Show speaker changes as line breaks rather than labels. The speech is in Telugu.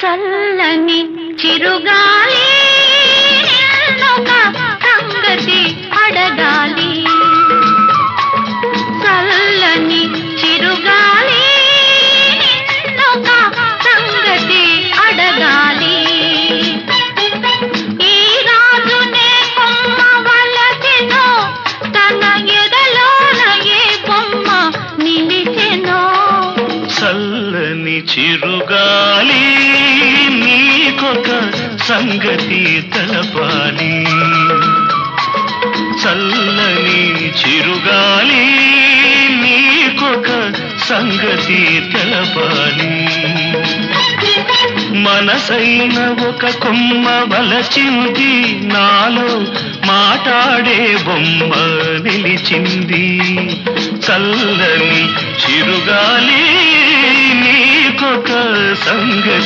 చల్లని చిరుగాలి సంగతి అడగాలి. చల్లని చిరుగాలి సంగతి అడగాలి. ఈ రాజునే బొమ్మ వలచెను తన ఎదలోన ఏ బొమ్మ నిలిచెను.
చల్లని చిరుగాలి సంగతి తలపాలి చల్లని చిరుగాలి నీకొక సంగతి తెలపాలి మనసైన ఒక కొమ్మ వలచింది నాలో మాటాడే బొమ్మ నిలిచింది. చల్లని చిరుగాలి నీకొక సంగతి